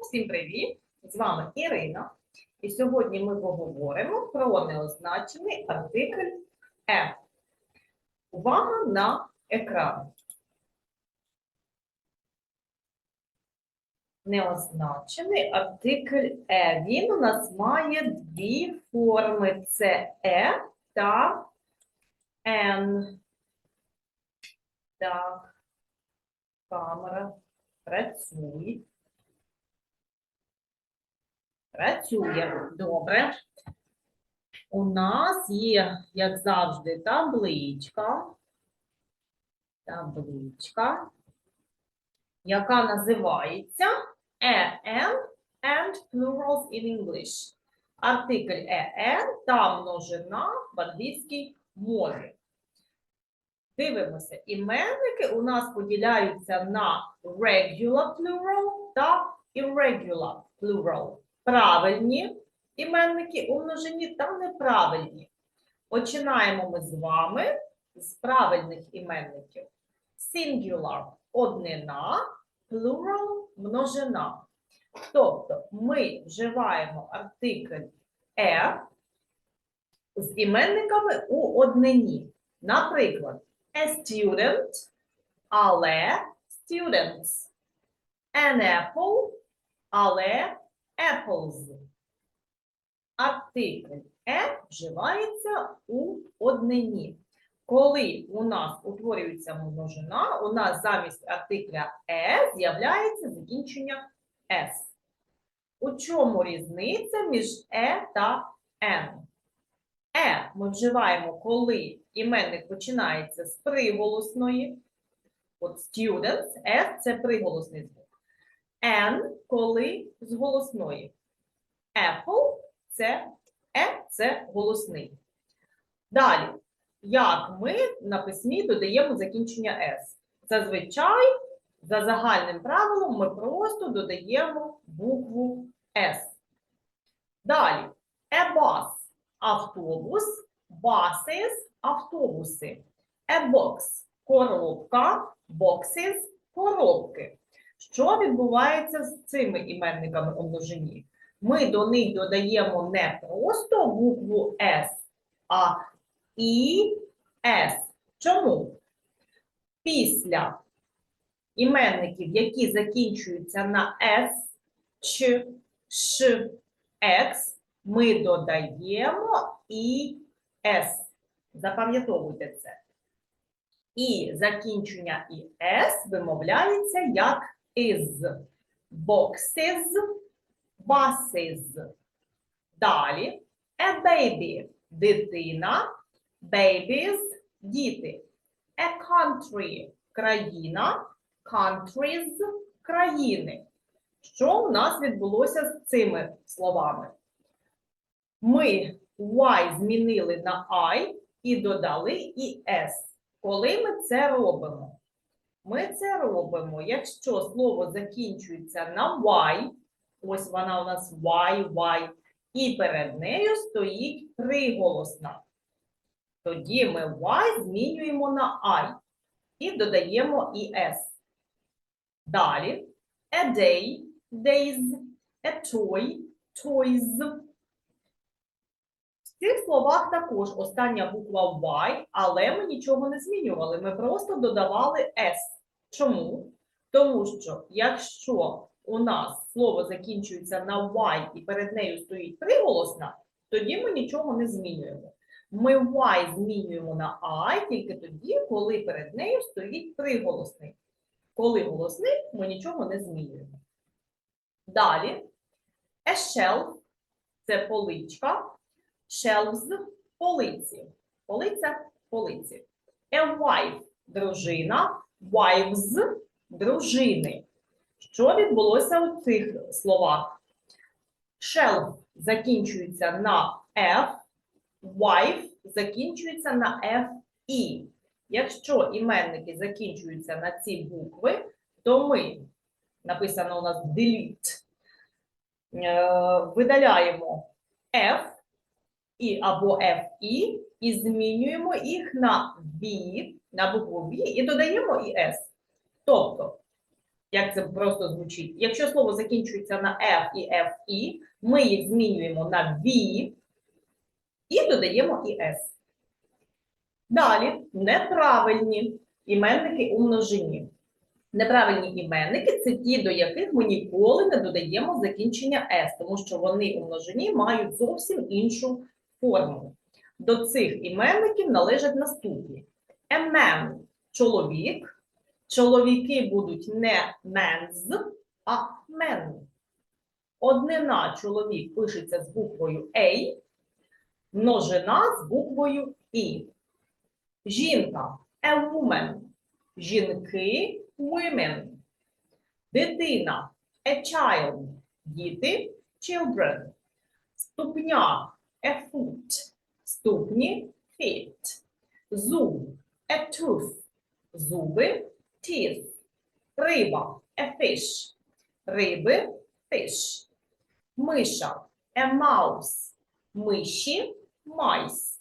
Всім привіт! З вами Ірина. І сьогодні ми поговоримо про неозначений артикль «е». Увага на екран. Неозначений артикль «е». Він у нас має дві форми: це «е» та «н». Так, камера працює. Працює. Добре. У нас є, як завжди, табличка. Табличка, яка називається «en» and plurals in English. Артикль «en» та множина в англійській мові. Дивимося, іменники у нас поділяються на regular plural та irregular plural. Правильні іменники у множині та неправильні. Починаємо ми з вами з правильних іменників. Singular – однина, plural – множина. Тобто ми вживаємо артикль «е» з іменниками у однині. Наприклад, a student, але students. An apple, але apples. Артикль «е» вживається у однині. Коли у нас утворюється множина, у нас замість артикля «е» з'являється закінчення «с». У чому різниця між «е» та «н»? «Е» ми вживаємо, коли іменник починається з приголосної. От students, «с» – це приголосний звук. «N» – коли з голосної. Apple – це «е» – це голосний. Далі, як ми на письмі додаємо закінчення «с»? Зазвичай, за загальним правилом, ми просто додаємо букву «с». Далі, a bus – автобус, buses – автобуси, a box – коробка, boxes – коробки. Що відбувається з цими іменниками у множині? Ми до них додаємо не просто букву S, а і С. Чому? Після іменників, які закінчуються на С, Ч, Ш, X, ми додаємо і С. Запам'ятовуйте це. І закінчення С вимовляється як із. Boxes, buses. Далі a baby – дитина, babies – діти. A country – країна, countries – країни. Що у нас відбулося з цими словами? Ми Y змінили на I і додали і S. Коли ми це робимо? Ми це робимо, якщо слово закінчується на Y, ось вона у нас Y, Y, і перед нею стоїть приголосна. Тоді ми Y змінюємо на I і додаємо і S. Далі a day, days, a toy, toys. В цих словах також остання буква Y, але ми нічого не змінювали. Ми просто додавали S. Чому? Тому що якщо у нас слово закінчується на Y і перед нею стоїть приголосна, тоді ми нічого не змінюємо. Ми Y змінюємо на I тільки тоді, коли перед нею стоїть приголосний. Коли голосний, ми нічого не змінюємо. Далі, shelf – це поличка. Shelves – полиці. Полиця – полиці. A wife – дружина. Wives – дружини. Що відбулося у цих словах? Shelf закінчується на F, wife закінчується на F-І. Якщо іменники закінчуються на ці букви, то ми, написано у нас delete, е, видаляємо F і або FI і змінюємо їх на V, на букву V і додаємо і S. Тобто Як це просто звучить? Якщо слово закінчується на F і FE, ми їх змінюємо на V і додаємо і S. Далі неправильні іменники у множині. Неправильні іменники це ті, до яких ми ніколи не додаємо закінчення S, тому що вони у множині мають зовсім іншу форму. До цих іменників належать наступні: A – чоловік. Чоловіки будуть не men's, а men. Однина чоловік пишеться з буквою A, множина з буквою І. Жінка a woman. Жінки women. Дитина a child. Діти children. Ступня a foot. Ступні feet. Зуб a tooth. Зуби teeth. Риба a fish. Риби fish. Миша a mouse. Миші mice.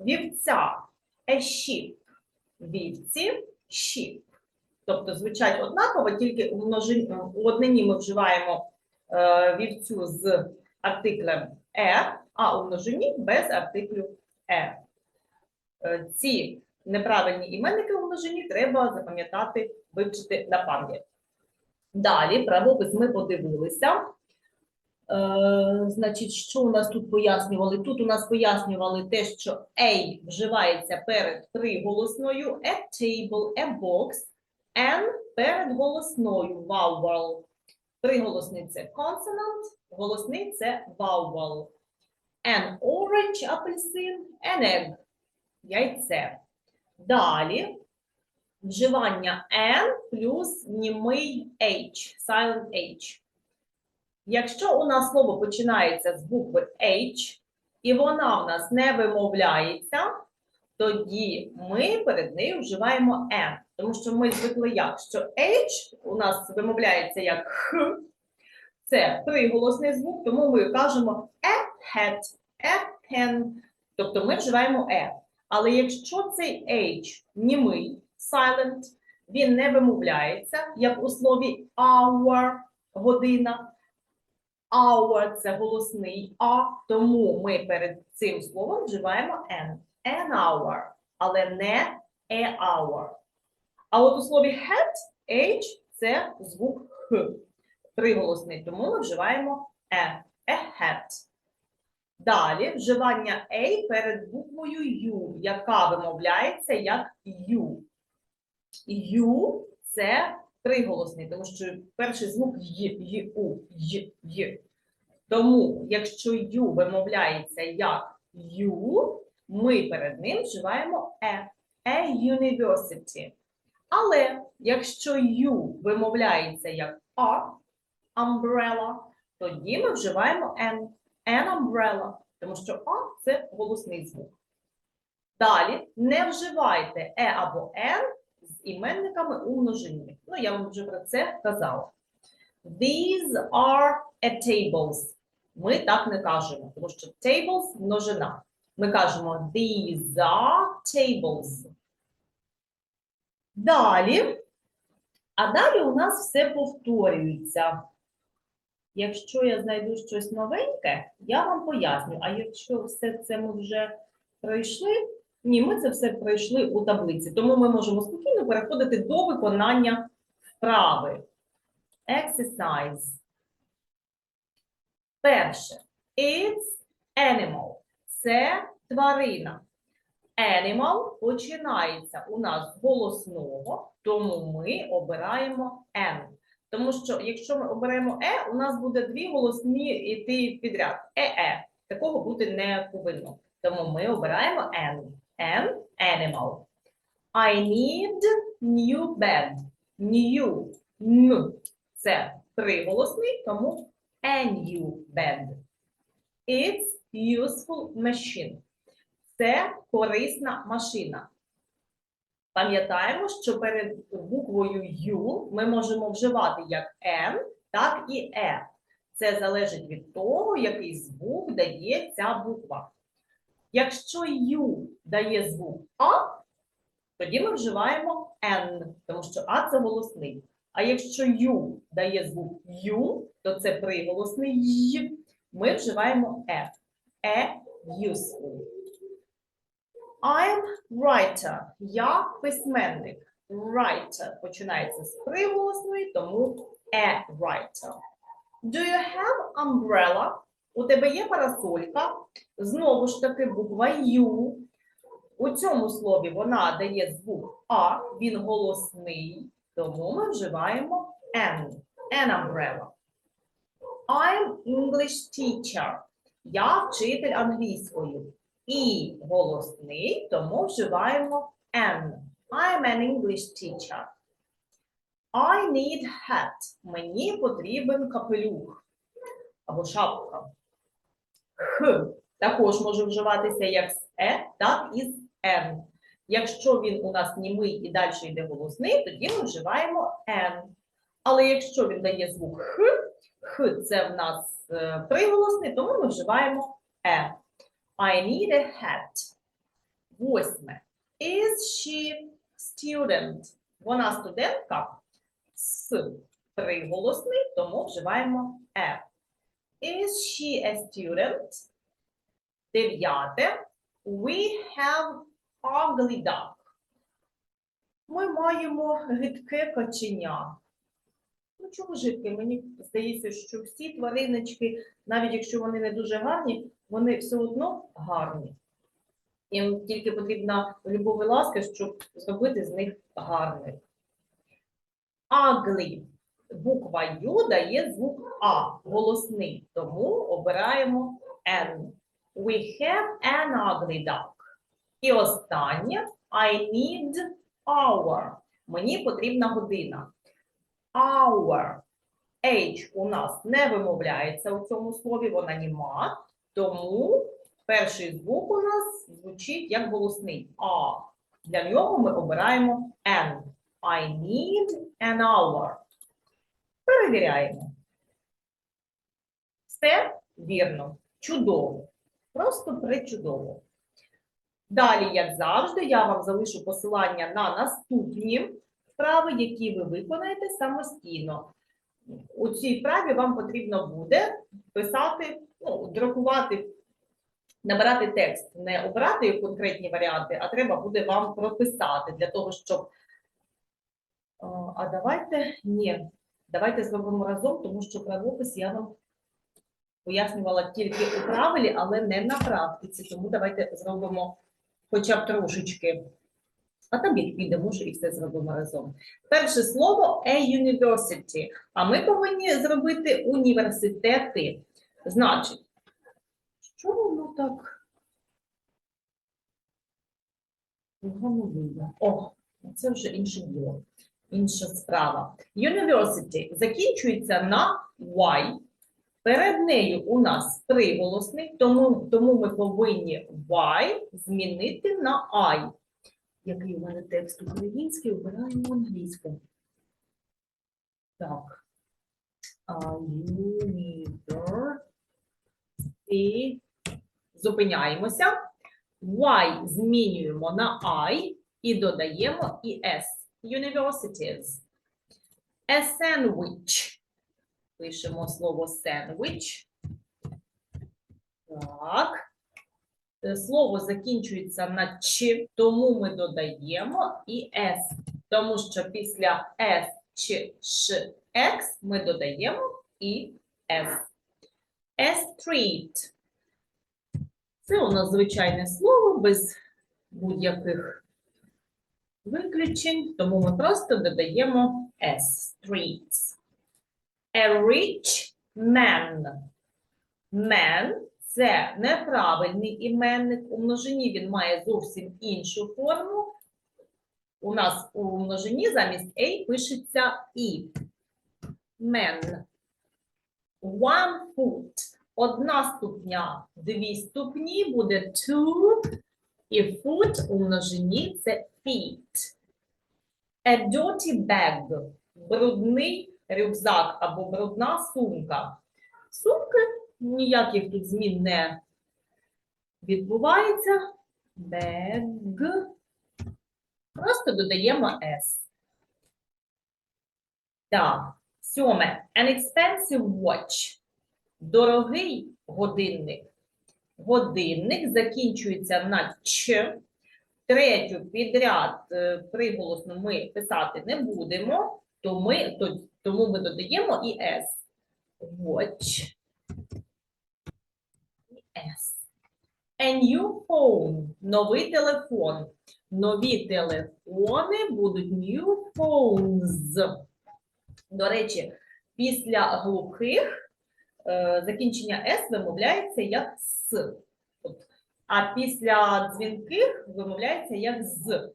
Вівця a sheep. Вівці sheep. Тобто звучать однаково, тільки у, однині ми вживаємо е, вівцю з артиклем е, а у множині без артиклю е. Е, Ці неправильні іменники у множині треба запам'ятати, вивчити на пам'ять. Далі, правопис ми подивилися. Е, значить, що у нас тут пояснювали? Тут у нас пояснювали те, що A вживається перед приголосною, a table, a box, N перед голосною vowel. Приголосний це consonant, голосний це vowel. An orange апельсин, an egg яйце. Далі вживання N плюс німий H, silent H. Якщо у нас слово починається з букви H, і вона в нас не вимовляється, тоді ми перед нею вживаємо N. Тому що ми звикли як, що H у нас вимовляється як Х, це приголосний звук, тому ми кажемо a hat, a pen, тобто ми вживаємо E. Але якщо цей H німий, silent, він не вимовляється, як у слові hour, година, hour – це голосний А, тому ми перед цим словом вживаємо N. An hour, але не a hour. А от у слові hat, H – це звук Х, приголосний, тому ми вживаємо E. A hat. Далі вживання A перед буквою U, яка вимовляється як U. U – це приголосний, тому що перший звук Й, Й, У, Й, Й. Тому, якщо Ю вимовляється як Ю, ми перед ним вживаємо Е. A university. Але якщо Ю вимовляється як А, umbrella, тоді ми вживаємо N. An umbrella, тому що А це голосний звук. Далі не вживайте Е або N з іменниками у множині. Ну, я вам вже про це казала. These are a tables. Ми так не кажемо, тому що tables – множина. Ми кажемо these are tables. Далі. А далі у нас все повторюється. Якщо я знайду щось новеньке, я вам поясню. А якщо все це ми вже пройшли, ні, ми це все пройшли у таблиці. Тому ми можемо спокійно переходити до виконання вправи. Exercise. Перше. It's animal. Це тварина. Animal починається у нас голосного, тому ми обираємо N. Тому що якщо ми оберемо Е, у нас буде дві голосні йти підряд. Е-е. Такого бути не повинно. Тому ми обираємо N. N – animal. I need new bed. New. Н. Це приголосний, тому a new bed. It's useful machine. Це корисна машина. Пам'ятаємо, що перед буквою U ми можемо вживати як N, так і E. Це залежить від того, який звук дає ця буква. Якщо U дає звук А, тоді ми вживаємо N, тому що А це голосний. А якщо ю дає звук ю, то це приголосний й. Ми вживаємо е. Е useful. I'm writer. Я письменник. Writer починається з приголосної, тому a writer. Do you have umbrella? У тебе є парасолька? Знову ж таки, буква U. У цьому слові вона дає звук А, він голосний, тому ми вживаємо N. An umbrella. I'm English teacher. Я вчитель англійської. І голосний, тому вживаємо N. I'm an English teacher. I need hat. Мені потрібен капелюх або шапка. Х також може вживатися як з е, так і з н. Якщо він у нас німий і далі йде голосний, тоді ми вживаємо н. Але якщо він дає звук х, х це в нас е, приголосний, тому ми вживаємо е. I need a hat. Восьме. Is she student? Вона студентка з приголосний, тому вживаємо е. Is she a student? Дев'яте. We have ugly duck. Ми маємо гидке каченя. Ну, чому жидке? Мені здається, що всі твариночки, навіть якщо вони не дуже гарні, вони все одно гарні. Їм тільки потрібна любов і ласка, щоб зробити з них гарних. Ugly. Буква Ю дає звук А, голосний, тому обираємо N. We have an ugly duck. І останнє I need hour. Мені потрібна година. Hour. H у нас не вимовляється у цьому слові, вона німа, тому перший звук у нас звучить як голосний А. Для нього ми обираємо N. I need an hour. Перевіряємо. Все вірно. Чудово. Просто причудово. Далі, як завжди, я вам залишу посилання на наступні вправи, які ви виконаєте самостійно. У цій вправі вам потрібно буде писати, ну, друкувати, набирати текст, не обирати конкретні варіанти, а треба буде вам прописати для того, щоб. А, давайте ні, давайте зробимо разом, тому що правопис я вам пояснювала тільки у правилі, але не на практиці. Тому давайте зробимо хоча б трошечки. А там як піде, може, і все зробимо разом. Перше слово a university. А ми повинні зробити університети. Значить, що воно так? О, це вже інше діло, інша справа. University закінчується на Y. Перед нею у нас приголосний, тому, тому ми повинні Y змінити на I. Який у мене текст український, обираємо англійську. Так. А, University. Зупиняємося. Y змінюємо на I і додаємо і S. Universities. A sandwich. Пишемо слово sandwich. Так. Е, Слово закінчується на ч, тому ми додаємо і с. Тому що після с, ч, ш, екс ми додаємо і с. Street. Це у нас звичайне слово без будь-яких виключень, тому ми просто додаємо s. Streets. A rich man. Man – це неправильний іменник. У множині він має зовсім іншу форму. У нас у множині замість A пишеться І. Man. One foot. Одна ступня. Дві ступні буде two. І foot у множині це feet. A dirty bag. Брудний рюкзак або брудна сумка. Сумки ніяких тут змін не відбувається. Bag. Просто додаємо S. Так, сьоме. An expensive watch. Дорогий годинник. Годинник закінчується на ч. Третю підряд е, приголосну ми писати не будемо, то ми, то, тому ми додаємо і s. Watch. S. A new phone. Новий телефон. Нові телефони будуть new phones. До речі, після глухих е, закінчення S вимовляється як с. А після дзвінких вимовляється як з.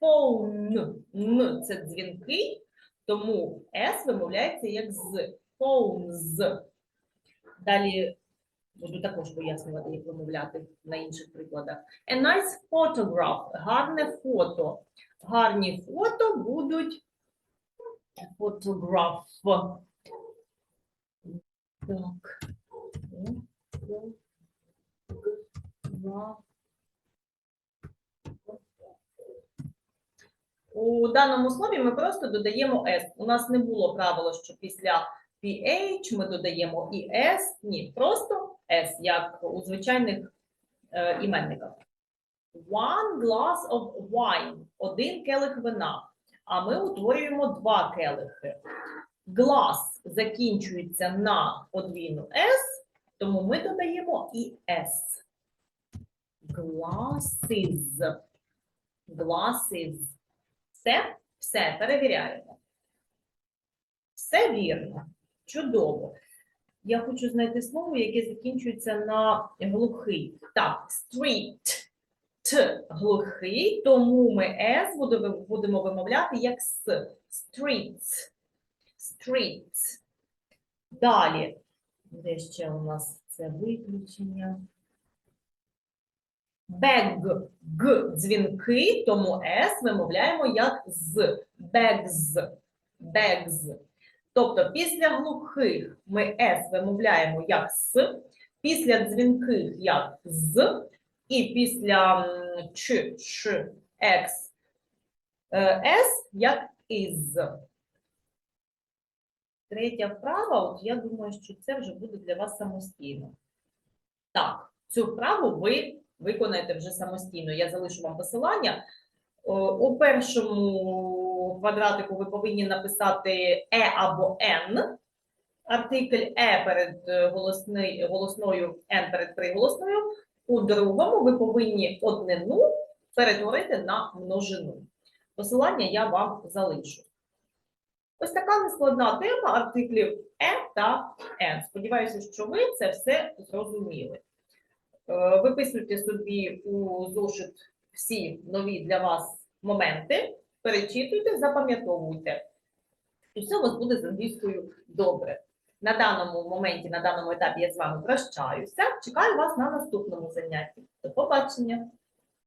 Phone. Н це дзвінкий, тому S вимовляється як з. Phones. Далі буду також пояснювати, як вимовляти на інших прикладах. A nice photograph. Гарне фото. Гарні фото будуть фотограф. Так. У даному слові ми просто додаємо S. У нас не було правила, що після PH ми додаємо і S. Ні, просто S, як у звичайних е, іменниках. One glass of wine. Один келих вина. А ми утворюємо два келихи. Glass закінчується на подвійну S, тому ми додаємо і S. Glasses. Glasses. Все? Все, перевіряємо. Все вірно. Чудово. Я хочу знайти слово, яке закінчується на глухий. Так, street. Т глухий, тому ми S будемо вимовляти як С. Streets. Streets. Далі. Де ще у нас це виключення? Бег. Г дзвінки, тому S вимовляємо як з. Bags. Bags. Тобто після глухих ми S вимовляємо як С, після дзвінких як з, і після Ч, Ш, Екс, е, С як із. Третя вправа, от я думаю, що це вже буде для вас самостійно. Так, цю вправу ви виконаєте вже самостійно. Я залишу вам посилання. У першому квадратику ви повинні написати Е або Н. Артикль Е перед е, голосний, голосною, Н перед приголосною. У другому ви повинні однину перетворити на множину. Посилання я вам залишу. Ось така нескладна тема артиклів Е та Н. Сподіваюся, що ви це все зрозуміли. Е, Виписуйте собі у зошит всі нові для вас моменти, перечитуйте, запам'ятовуйте. І все у вас буде з англійською добре. На даному моменті, на даному етапі я з вами прощаюся. Чекаю вас на наступному занятті. До побачення!